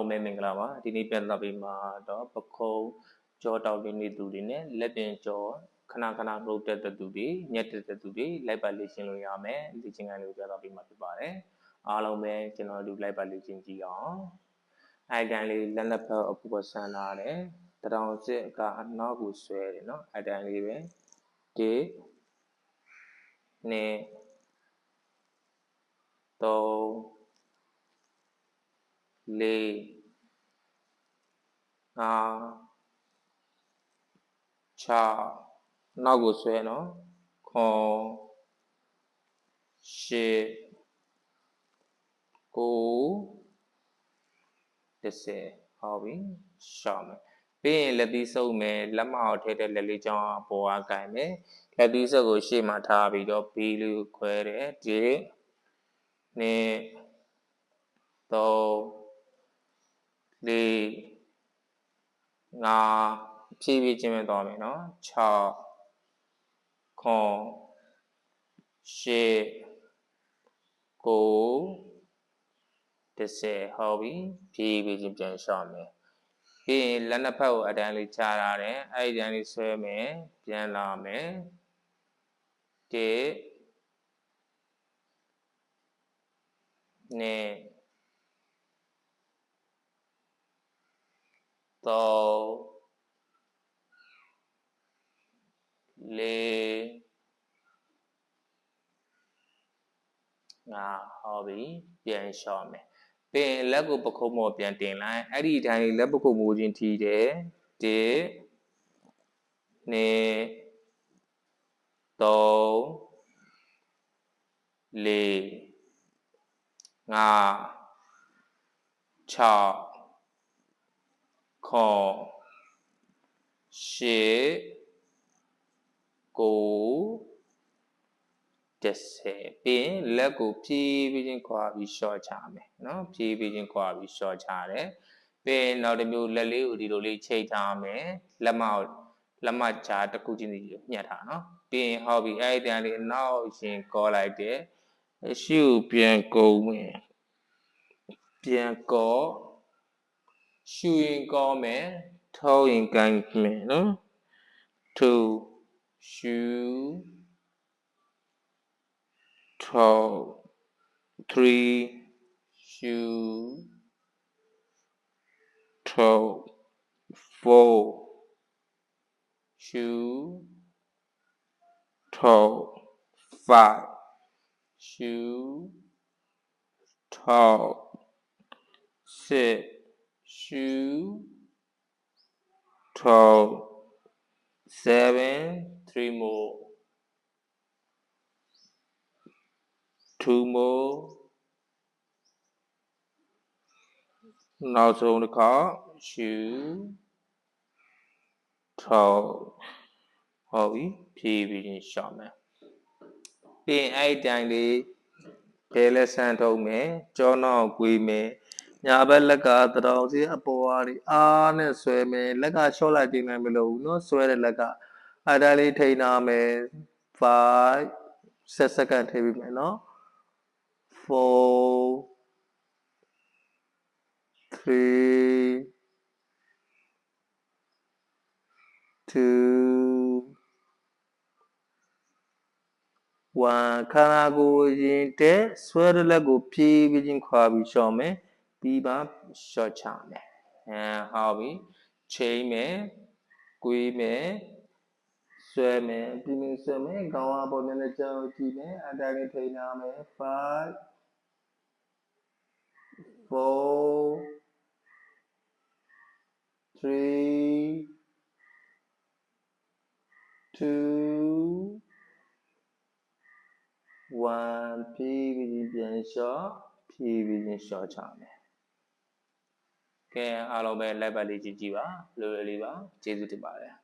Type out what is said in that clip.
ဟုတ်မယ်မင်္ဂလာပါဒီနေ့ပြန်လာပြီးမှာတော့ပခုံးကြောတောက်နေသူတွေနဲ့လက်ပြင်ကြောခဏခဏနှုတ်တက်တဲ့သူတွေညက်တက်တဲ့သူတွေလိုက်ပါလေ့ကျင့်လို့ရမယ်လေ့ကျင့်ခန်းလေးကိုပြတော့ပြီးမှာဖြစ်ပါတယ်အားလုံးပဲကျွန်တော်တို့လိုက်ပါလေ့ကျင့်ကြည့်အောင်အိုင်ကန်လေးလက်လက်ဖက်အပူပဆန်းလာတယ်တရောင်စစ်ကအနောက်ကိုဆွဲတယ်နော်အိုင်ကန်လေးပဲဒီနဲ့3 လေးငါ6နောက်ကိုဆွဲနော်ခွန်ရှစ်ကို30ဟုတ်ပြီရှောင်းမယ်ပြီးရင်လက်သီးစုပ်မယ်လက်မအောင်ထည့်တဲ့လက်လေးချောင်းအပေါ်ကကင်မယ်လက်သီးစုပ်ကိုရှေ့မှာထားပြီးတော့ဘီးလေးကိုခွဲတယ်ဒီနှစ်3 လေးငါဖြည်းဖြည်းချင်းပဲသွားမယ်နော်6ခွန်ရှေကို10ဟောပြီဖြည်းဖြည်းချင်းပြန်လျှောက်မယ်ပြီးရင်လက်နှစ်ဖက်ကိုအတန်းလေးချထားတယ်အဲ့ဒီတန်းလေးဆွဲမယ်ပြန်လာမယ်1 2 tàu lê ngà hò bì biển sò mẹ ပင်လက်ကိုပခုံးမော်ပြန်တင်လိုက်အဲ့ဒီတိုင်းလက်ပခုံးမူခြင်းထီတယ်1 2 3 4 5 6 ခုံရှေကို10ပြီးရင်လက်ကိုဖြည်းဖြည်းချင်းခွာပြီးရှော့ချမယ်နော်ဖြည်းဖြည်းချင်းခွာပြီးရှော့ချတယ်ပြီးရင်နောက်တစ်မျိုးလက်လေးကိုဒီလိုလေးချိန်ထားမယ်လက်မကိုလက်မချာတစ်ခုချင်းစီညှက်ထားနော်ပြီးရင်ဟောပြီးအဲ့ဒီတန်လေးနောက်ရင်ကောလိုက်တယ်ရှုပြန်ကုန်ဝင်ပြန်ကော ရှူရင်ကောင်းမယ်ထောက်ရင်ကိုင်းမယ်နော် to ရှူထောက်3ရှူထောက်4ရှူထောက်5ရှူထောက်6 shoe, twelve, seven, three more, two more. နောက်ဆုံးတစ်ခါ shoe ထောက်ဟုတ်ပြီဖြည်းဖြည်းချင်းရှောင်းမယ်ပြီးရင်အဲ့ဒီတိုင်လေးဘဲလက်ဆန်းထုံးမယ်ကြောနောက်ကွေးမယ် ညာဘက်လက်ကတရောင်စီအပေါ်အားဒီအားနဲ့ဆွဲမယ်လက်ကရှော့လိုက်တင်နိုင်မလို့ဘူးเนาะဆွဲတဲ့လက်ကအဲ့ဒါလေးထိန်းထားမယ်5 7 second ထိပြီးမယ်เนาะ4 3 2 1ခန္ဓာကိုယ်ရင်တဲ့ဆွဲတဲ့လက်ကိုဖြည်းပြီးချင်းခွာပြီးရှော့မယ် ပြီးပါရှော့ချမယ်အဲဟောပြီချိန်မယ်ကွေးမယ်ဆွဲမယ်ပြီးပြီးဆွဲမယ်ခေါင်းအပေါ်မျက်နှာကြောင်ကြည့်မယ်အတိုင်းလေးထိန်းထားမယ်5 4 3 2 1ပြီးပြီးပြန်လျှော့ဖြည်းပြီးချင်းလျှော့ချမယ် ကဲအားလုံးပဲ live လေးကြည့်ကြည့်ပါလွယ်လွယ်လေးပါကျေးဇူးတင်ပါတယ်